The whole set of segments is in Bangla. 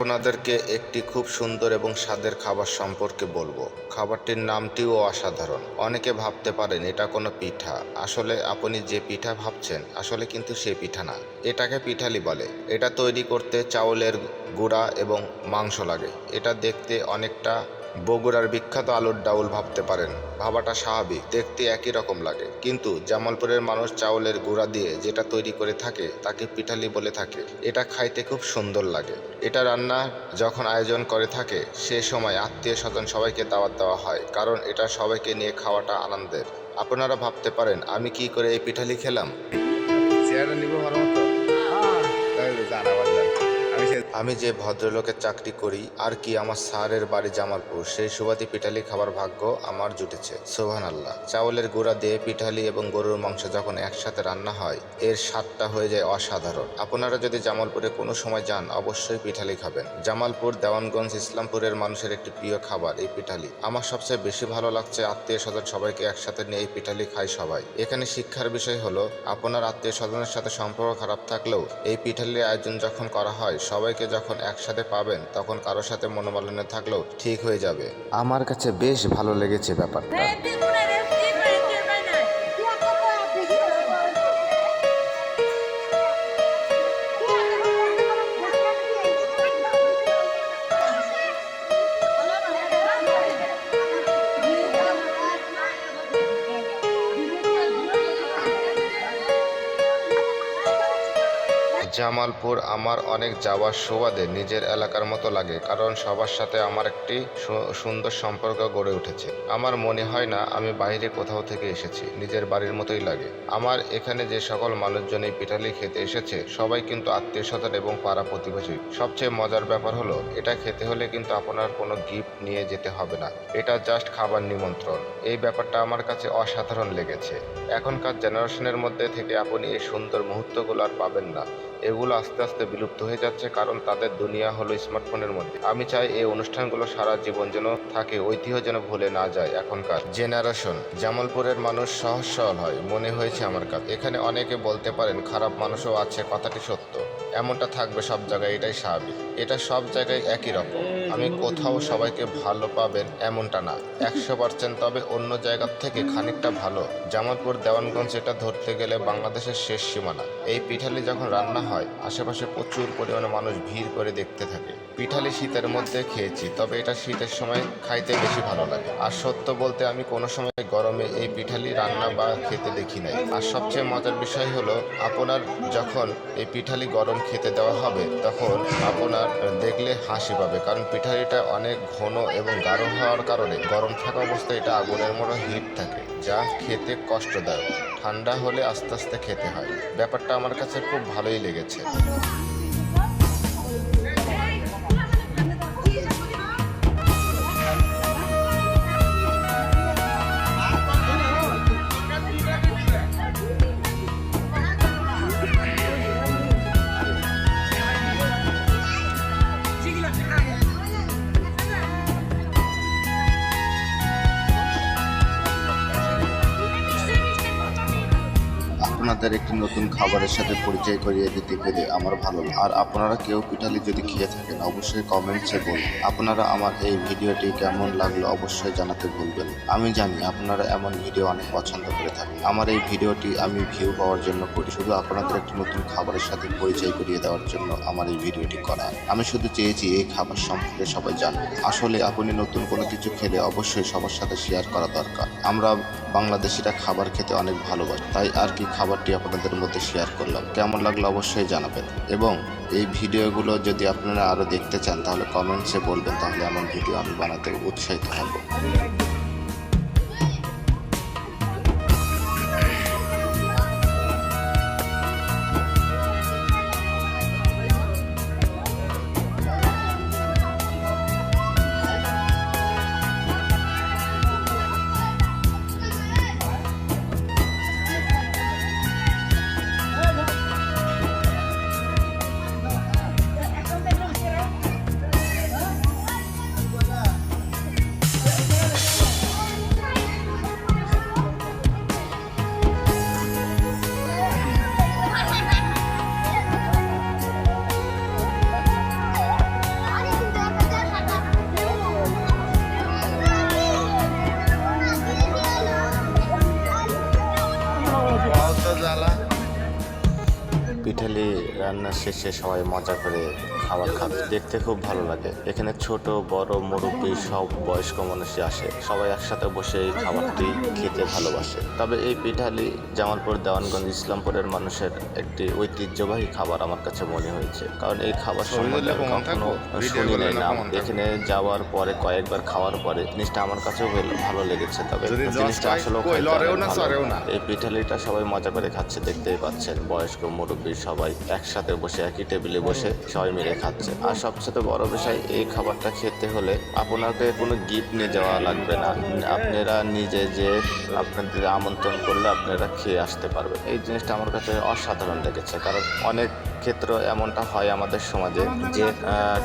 আপনাদেরকে একটি খুব সুন্দর এবং স্বাদের খাবার সম্পর্কে বলব। খাবারটির নামটিও অসাধারণ। অনেকে ভাবতে পারেন, এটা কোনো পিঠা। আসলে আপনি যে পিঠা ভাবছেন, আসলে কিন্তু সে পিঠা না। এটাকে পিঠালি বলে। এটা তৈরি করতে চাউলের গুঁড়া এবং মাংস লাগে। এটা দেখতে অনেকটা বগুড়ার বিখ্যাত আলুর ডাউল ভাবতে পারেন। ভাবাটা স্বাভাবিক দেখতে একই রকম লাগে। কিন্তু জামালপুরের মানুষ চাউলের গুঁড়া দিয়ে যেটা তৈরি করে থাকে তাকে পিঠালি বলে থাকে। এটা খাইতে খুব সুন্দর লাগে। এটা রান্না যখন আয়োজন করে থাকে সে সময় আত্মীয় স্বজন সবাইকে দাওয়াত দেওয়া হয় কারণ এটা সবাইকে নিয়ে খাওয়াটা আনন্দের। আপনারা ভাবতে পারেন আমি কি করে এই পিঠালি খেলাম? চেয়ারটা নিবো ভালো মতো? আমি যে ভদ্রলোকের চাকরি করি, আর কি আমার স্যারের বাড়ি জামালপুর, সেই সুবাদে পিঠালি খাবার ভাগ্য আমার জুটেছে। সোহান আল্লাহ চাউলের গুঁড়া দিয়ে পিঠালি এবং গরুর মাংস যখন একসাথে রান্না হয়, এর স্বাদটা হয়ে যায় অসাধারণ। আপনারা যদি জামালপুরে কোনো সময় যান, অবশ্যই পিঠালি খাবেন। জামালপুর, দেওয়ানগঞ্জ, ইসলামপুরের মানুষের একটি প্রিয় খাবার, এই পিঠালি। আমার সবচেয়ে বেশি ভালো লাগছে আত্মীয় স্বজন সবাইকে একসাথে নিয়ে এই পিঠালি খায় সবাই। এখানে শিক্ষার বিষয় হলো, আপনার আত্মীয় স্বজনের সাথে সম্পর্ক খারাপ থাকলেও, এই পিঠালির আয়োজন যখন করা হয় সবাইকে যখন একসাথে পাবেন তখন কারোর সাথে মনোমালিন্য থাকলেও ঠিক হয়ে যাবে। আমার কাছে বেশ ভালো লেগেছে ব্যাপারটা। জামালপুর আমার অনেক যাওয়ার সুবাদে নিজের এলাকার মতো লাগে, কারণ সবার সাথে আমার একটি সুন্দর সম্পর্ক গড়ে উঠেছে। আমার মনে হয় না আমি বাইরে কোথাও থেকে এসেছি, নিজের বাড়ির মতোই লাগে। আমার এখানে যে সকল মানুষজন এই পিঠালি খেতে এসেছে, সবাই কিন্তু আত্মীয় স্বজন এবং পাড়া প্রতিবেশী। সবচেয়ে মজার ব্যাপার হলো, এটা খেতে হলে কিন্তু আপনার কোনো গিফট নিয়ে যেতে হবে না। এটা জাস্ট খাবার নিমন্ত্রণ। এই ব্যাপারটা আমার কাছে অসাধারণ লেগেছে। এখনকার জেনারেশনের মধ্যে থেকে আপনি এই সুন্দর মুহূর্তগুলো আর পাবেন না। এগুলো আস্তে আস্তে বিলুপ্ত হয়ে যাচ্ছে, কারণ তাদের দুনিয়া হলো স্মার্টফোনের মধ্যে। আমি চাই এই অনুষ্ঠানগুলো সারা জীবন যেন থাকে, ঐতিহ্য যেন ভুলে না যায় এখনকার জেনারেশন। জামালপুরের মানুষ সহজ সরল হয়, মনে হয়েছে আমার কাছে। এখানে অনেকে বলতে পারেন, খারাপ মানুষও আছে, কথাটি সত্য। এমনটা থাকবে সব জায়গায়, এটাই স্বাভাবিক। এটা সব জায়গায় একই রকম। আমি কোথাও সবাইকে ভালো পাবেন এমনটা না। একশো পার্সেন্ট তবে অন্য জায়গার থেকে খানিকটা ভালো। জামালপুর দেওয়ানগঞ্জ এটা ধরতে গেলে বাংলাদেশের শেষ সীমানা। এই পিঠালি যখন রান্না হয় আশেপাশে প্রচুর পরিমাণে মানুষ ভিড় করে দেখতে থাকে। পিঠালি শীতের মধ্যে খেয়েছি তবে এটা শীতের সময় খাইতে বেশি ভালো লাগে। আর সত্য বলতে আমি কোনো সময় গরমে এই পিঠালি রান্না বা খেতে দেখি নাই। আর সবচেয়ে মজার বিষয় হলো আপনার যখন এই পিঠালি গরম খেতে দেওয়া হবে তখন আপনার দেখলে হাসি পাবে। কারণ পিঠালিটা অনেক ঘন এবং গাঢ় হওয়ার কারণে গরম থাকা অবস্থায় এটা আগুনের মতো হিট থাকে, যা খেতে কষ্টদায়ক। ঠান্ডা হলে আস্তে আস্তে খেতে হয়। ব্যাপারটা আমার কাছে খুব ভালোই লেগেছে। আপনাদের একটি নতুন খাবারের সাথে পরিচয় করিয়ে দিতে পেরে আমার ভালো। আর আপনারা কেউ পিঠালি যদি খেয়ে থাকেন, অবশ্যই কমেন্টসে বলুন। আপনারা আমার এই ভিডিওটি কেমন লাগল অবশ্যই জানাতে ভুলবেন আমি জানি আপনারা এমন ভিডিও অনেক পছন্দ করে থাকেন। আমার এই ভিডিওটি আমি ভিউ পাওয়ার জন্য করি। শুধু আপনাদের একটি নতুন খাবারের সাথে পরিচয় করিয়ে দেওয়ার জন্য আমার এই ভিডিওটি করা। আমি শুধু চেয়েছি এই খাবার সম্পর্কে সবাই জানুক। আসলে আপনি নতুন কোনো কিছু খেলে অবশ্যই সবার সাথে শেয়ার করা দরকার। আমরা বাংলাদেশিরা খাবার খেতে অনেক ভালোবাসি। তাই আর কি খাবারটি আপনাদের মধ্যে শেয়ার করলাম। কেমন লাগল অবশ্যই জানাবেন। এবং এই ভিডিওগুলো যদি আপনারা আরও দেখতে চান, তাহলে কমেন্টসে বলবেন, তাহলে এমন ভিডিও আমি বানাতে উৎসাহিত হব। রান্না শেষে সবাই মজা করে খাবার খাচ্ছে দেখতে খুব ভালো লাগে। এখানে ছোট বড় মুরব্বী সব বয়স্ক মানুষই আসে। সবাই একসাথে বসে এই খাবারটি খেতে ভালোবাসে। তবে এই পিঠালি জামালপুর দেওয়ানগঞ্জ ইসলামপুরের মানুষের একটি ঐতিহ্যবাহী খাবার আমার কাছে মনে হয়েছে। কারণ এই খাবার সম্বন্ধে কখনো শুনি নাই না। না এখানে যাওয়ার পরে কয়েকবার খাওয়ার পরে জিনিসটা আমার কাছেও ভালো লেগেছে। তবে জিনিসটা পাই, আসলে কই, লড়েও না, সরেও না। এই পিঠালিটা সবাই মজা করে খাচ্ছে দেখতেই পাচ্ছেন। বয়স্ক মুরব্বী সবাই একসাথে বসে একই টেবিলে বসে সবাই মিলে খাচ্ছে। আর সবচেয়ে বড় বিষয়, এই খাবারটা খেতে হলে আপনাকে কোনো গিফট নিয়ে যাওয়া লাগবে না। আপনারা নিজে যে আপনাদের আমন্ত্রণ করলে আপনারা খেয়ে আসতে পারবেন এই জিনিসটা আমার কাছে অসাধারণ লেগেছে। কারণ অনেক ক্ষেত্র এমনটা হয় আমাদের সমাজে যে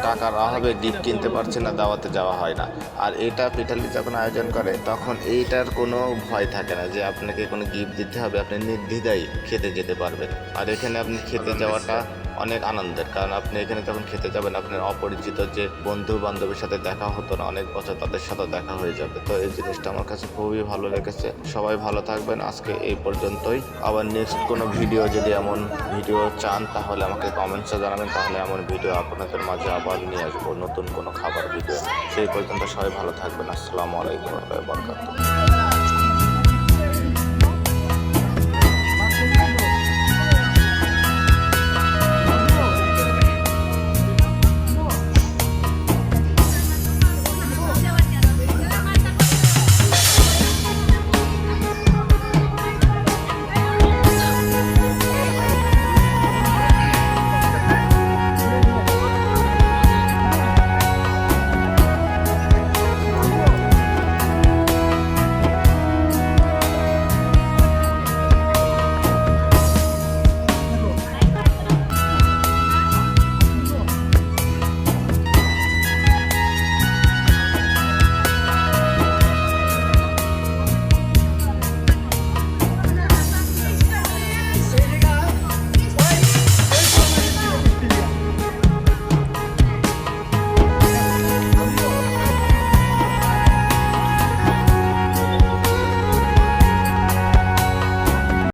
টাকার অভাবে গিফট কিনতে পারছে না, দাওয়াতে যাওয়া হয় না। আর এটা পিঠালি যখন আয়োজন করে, তখন এইটার কোনো ভয় থাকে না যে, আপনাকে কোনো গিফট দিতে হবে। আপনি নির্দ্বিধায় খেতে যেতে পারবেন। আর এখানে আপনি খেতে যাওয়াটা অনেক আনন্দের। কারণ আপনি এখানে যখন খেতে যাবেন, আপনার অপরিচিত যে বন্ধু বান্ধবের সাথে দেখা হতো না, অনেক বছর তাদের সাথে দেখা হয়ে যাবে। তো এই জিনিসটা আমার কাছে খুবই ভালো লেগেছে। সবাই ভালো থাকবেন। আজকে এই পর্যন্তই। আবার নেক্সট কোনো ভিডিও যদি এমন ভিডিও চান, তাহলে আমাকে কমেন্টসে জানাবেন। তাহলে এমন ভিডিও আপনাদের মাঝে আবার নিয়ে আসব। নতুন কোনো খাবার ভিডিও সেই পর্যন্ত সবাই ভালো থাকবেন। আসসালামু আলাইকুম রহমতুল্লাহি